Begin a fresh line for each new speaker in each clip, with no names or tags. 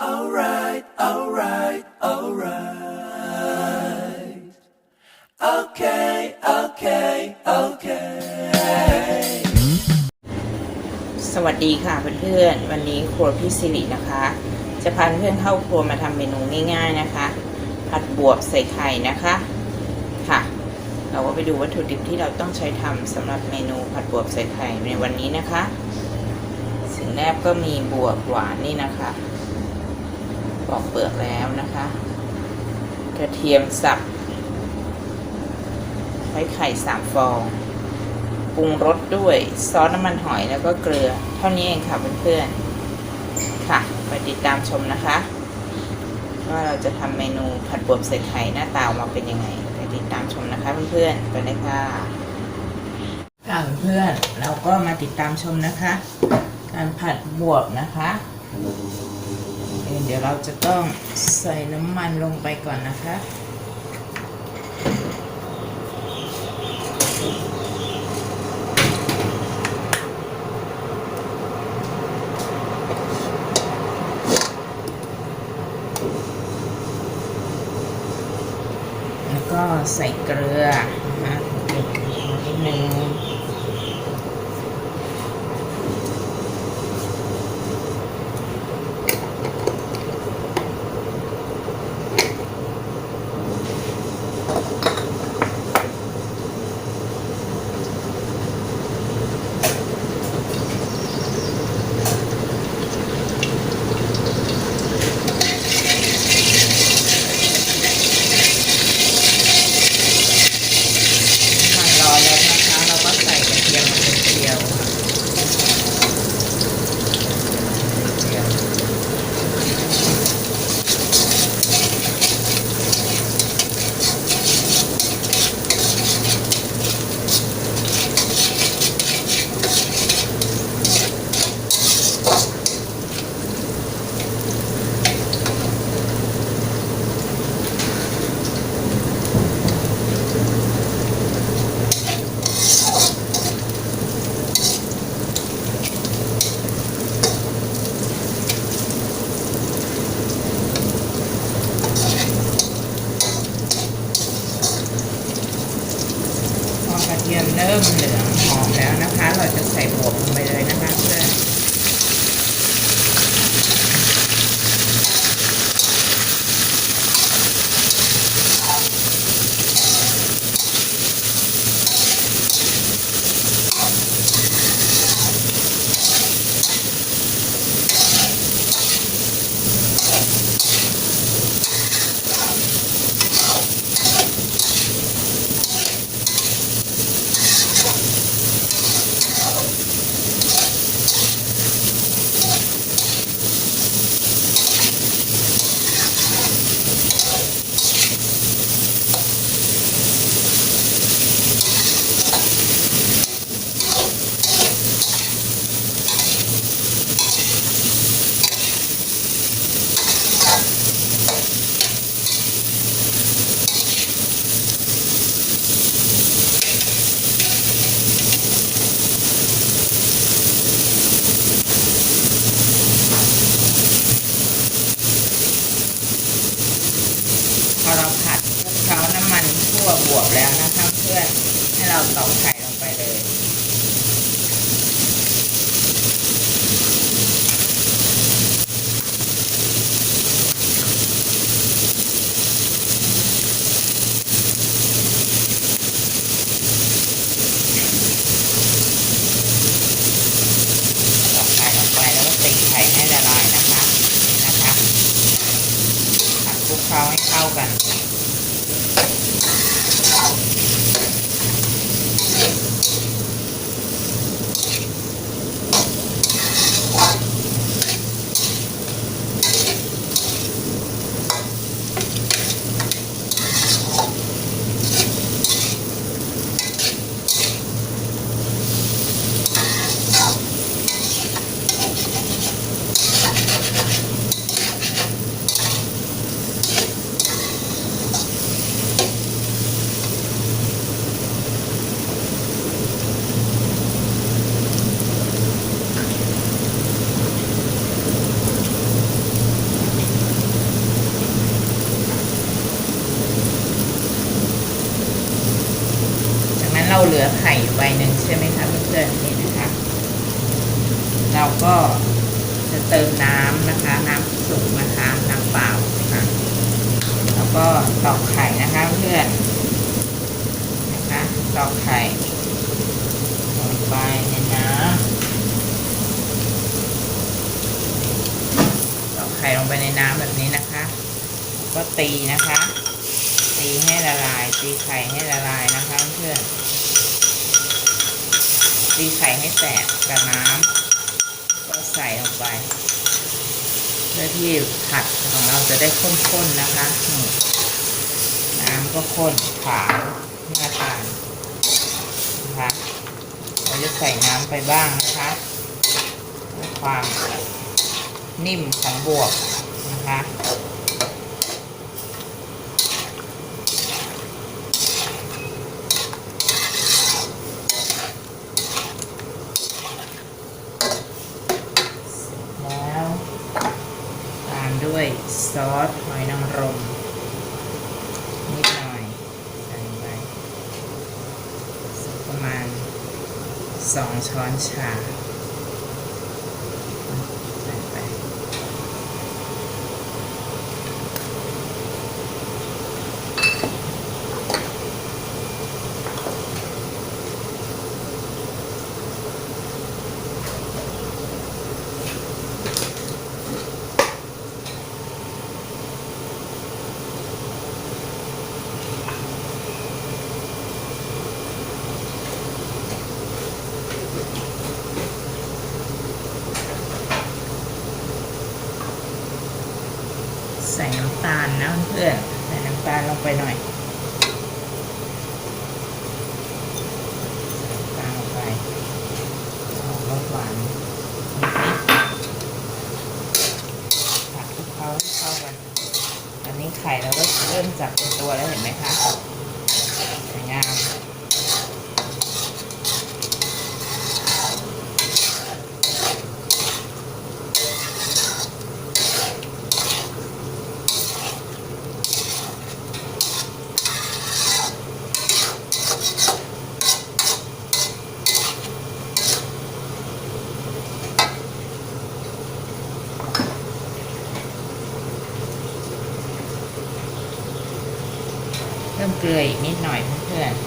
Alright, alright, alright. Okay, okay, okay.
สวัสดีค่ะเพื่อนๆ วันนี้ครัวพี่สิรินะคะ จะพาเพื่อนเข้าครัวมาทำเมนูง่ายๆนะคะ ผัดบวบใส่ไข่นะคะค่ะ เราก็ไปดูวัตถุดิบที่เราต้องใช้ทำสำหรับเมนูผัดบวบใส่ไข่ในวันนี้นะคะ สิ่งแรกก็มีบวบหวานนี่นะคะ อกเปลือกแล้วนะคะ กระเทียมสับไว้ไข่สามฟองปรุงรสด้วยซอสน้ำมันหอยแล้วก็เกลือ เท่านี้เองค่ะเพื่อนๆค่ะไปติดตามชมนะคะ ว่าเราจะทำเมนูผัดบวบใส่ไข่หน้าตาออกมาเป็นยังไงไปติดตามชมนะคะเพื่อนๆไปเลยค่ะค่ะเพื่อนๆเราก็มาติดตามชมนะคะ การผัดบวบนะคะ ดี๋ยวเราจะต้องใส่น้ำมันลงไปก่อนนะคะ แล้วก็ใส่เกลือนะคะนิดนึงมันร้อนแล้วนะคะ เราก็ใส่กระเทียมลงไปเจียวค่ะเจียวพอกระ เริ่มเหลืองหอมแล้วนะคะ เราจะใส่บวบลงไปเลยนะคะเพื่อนพอเราผัดคลุกเคล้าน้ำมันทั่วบวบแล้วนะคะเพื่อนให้เราตอกไข่ลงไปเลย ตอกไข่ลงไปแล้วก็ตีไข่ให้ละลายนะคะนะคะผัดคลุก เคล้าให้เข้ากัน พ เห ลือไข่อยู่ใบหนึ่งใช่ไหมคะเพื่อนๆนี่นะคะ เราก็จะเติมน้ำนะคะ น้ำสุกนะคะน้ำเปล่านะคะแล้วก็ตอกไข่นะคะเพื่อนนะคะตอกไข่ลงไปในน้ำตอกไข่ลงไปในน้ำแบบนี้นะคะ ก็ตีนะคะ ตีให้ละลาย ตีไข่ให้ละลายนะคะเพื่อน ตีไข่ให้แตกกับน้ำก็ใส่ลงไปเพื่อที่ผัดของเราจะได้ข้นๆนะคะนี่น้ำก็ข้นขาวน่าทานนะคะเราจะใส่น้ำไปบ้างนะคะเพื่อความนิ่มของบวบนะคะ แล้วตาม ด้วยซอสหอยนางรมนิดหน่อยใส่ไปประมาณสองช้อนชาใส่ไปใส่น้ำตาลนะเพื่อนใส่น้ำตาลลงไปหน่อยใส่ตาลลงไปออกรสหวานนิดๆผัดทุกเข้าเข้ากันอันนี้ไข่เราก็เริ่มจับเป็นตัวแล้วเห็นไหมคะสวยงามเกลืออีกนิดหน่อยเพื่อนๆ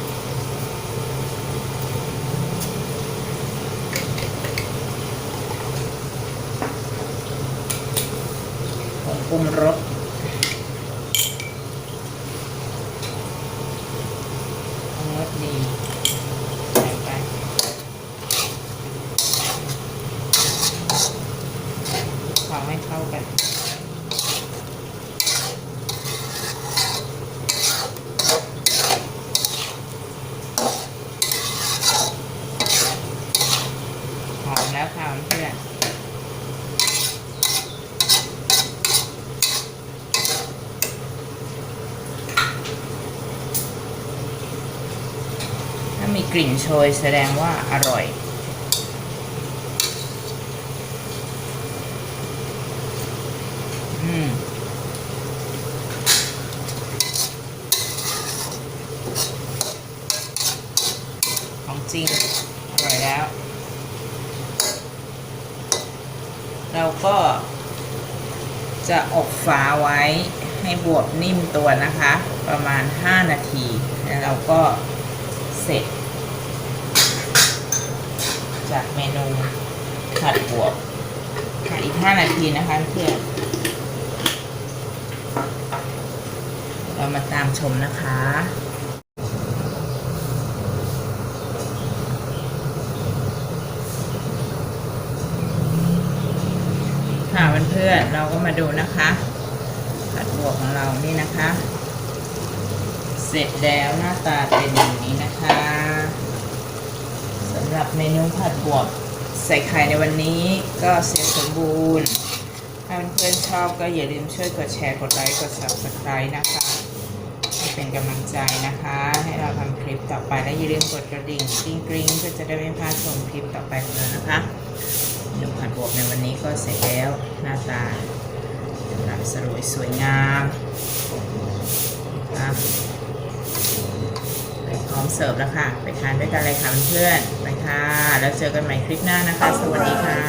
ผง ปรุงรสปรุงรสดีใส่ไปวางให้เข้ากัน หอมแล้วค่ะเพื่อนถ้ามีก ลิ่นโชยแสดงว่าอร่อย อืมของจริง อร่อยแล้ว เราก็จะอบฟ้าไว้ให้บวบนิ่มตัวนะคะ ประมาณ 5 นาที แล้วเราก็เสร็จ จากเมนูผัดบวบผัดอีก 5 นาทีนะคะเพื่อนเรามาตามชมนะคะค่ะเพื่อนๆเราก็มาดูนะคะผัดบวบของเรานี่นะคะ เสร็จแล้วหน้าตาเป็นอย่างนี้นะคะ หรับเมนูผัดบวบใส่ไข่ในวันนี้ก็เสร็จสมบูรณ์ถ้าเพื่อนชอบก็อย่าลืมช่วยกดแชร์ กดไลค์ กด subscribe นะคะให้เป็นกำลังใจนะคะ ให้เราทำคลิปต่อไปและอย่าลืมกดกระดิ่งกริ๊งกริ๊งเพื่อจะได้ไม่พลาดชมคลิปต่อไปของเรานะคะเมนูผัดบวบในวันนี้ก็เสร็จแล้วหน้าตาหรับสรวยสวยงามครับพร้อมเสิร์ฟแล้วค่ะ ไปทานด้วยกันเลยค่ะเพื่อน ค่ะ แล้วเจอกันใหม่คลิปหน้านะคะ สวัสดีค่ะ